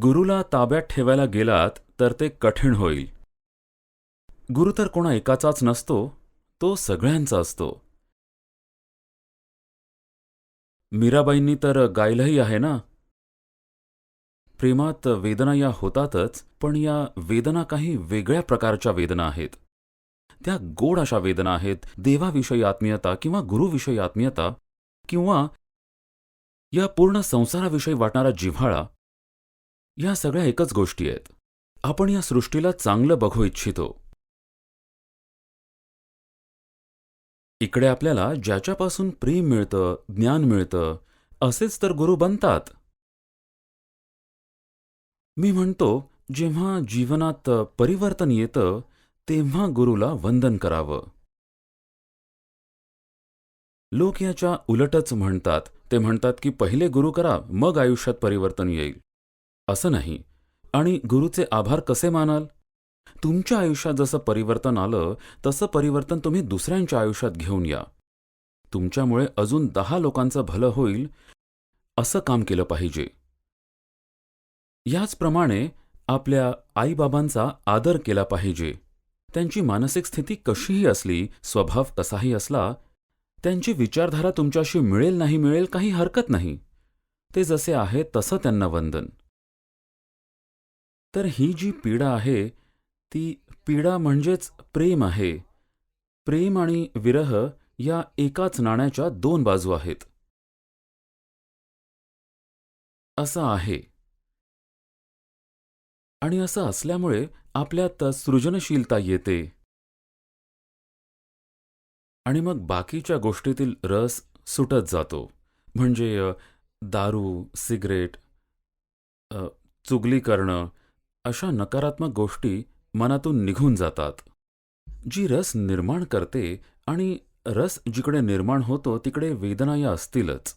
गुरुला ताब्यात ठेवायला गेलात तर ते कठीण होईल. गुरु तर कोणा एकाचाच नसतो तो सगळ्यांचा असतो. मीराबाईंनी तर गायलंही आहे ना? प्रेमात वेदना या होतातच पण या वेदना काही वेगळ्या प्रकारच्या वेदना आहेत. त्या गोड अशा वेदना आहेत देवाविषयी आत्मीयता किंवा गुरुविषयी आत्मीयता किंवा या पूर्ण संसाराविषयी वाटणारा जिव्हाळा या सगळ्या एकच गोष्टी आहेत. आपण या सृष्टीला चांगलं बघू इच्छितो. इकडे आपल्याला ज्याच्यापासून प्रेम मिळतं ज्ञान मिळतं असेच तर गुरु बनतात. मी म्हणतो जेव्हा जीवनात परिवर्तन येतं तेव्हा गुरुला वंदन करावं. लोक याच्या उलटच म्हणतात. ते म्हणतात की पहिले गुरु करा मग आयुष्यात परिवर्तन येईल. असं नाही. आणि गुरुचे आभार कसे मानाल? तुमच्या आयुष्यात जसं परिवर्तन आलं तसं परिवर्तन तुम्ही दुसऱ्यांच्या आयुष्यात घेऊन या. तुमच्यामुळे अजून दहा लोकांचं भलं होईल असं काम केलं पाहिजे. याचप्रमाणे आपल्या आईबाबांचा आदर केला पाहिजे. त्यांची मानसिक स्थिती कशीही असली स्वभाव कसाही असला त्यांची विचारधारा तुमच्याशी मिळेल नाही मिळेल काही हरकत नाही. ते जसे आहे तसं त्यांना वंदन. तर ही जी पीडा आहे ती पीडा म्हणजेच प्रेम आहे. प्रेम आणि विरह या एकाच नाण्याच्या दोन बाजू आहेत. असं आहे. आणि असं असल्यामुळे आपल्यात सृजनशीलता येते. आणि मग बाकीच्या गोष्टीतील रस सुटत जातो. म्हणजे दारू सिगरेट चुगली करणं अशा नकारात्मक गोष्टी मनातून निघून जातात. जी रस निर्माण करते आणि रस जिकडे निर्माण होतो तिकडे वेदना या असतीलच.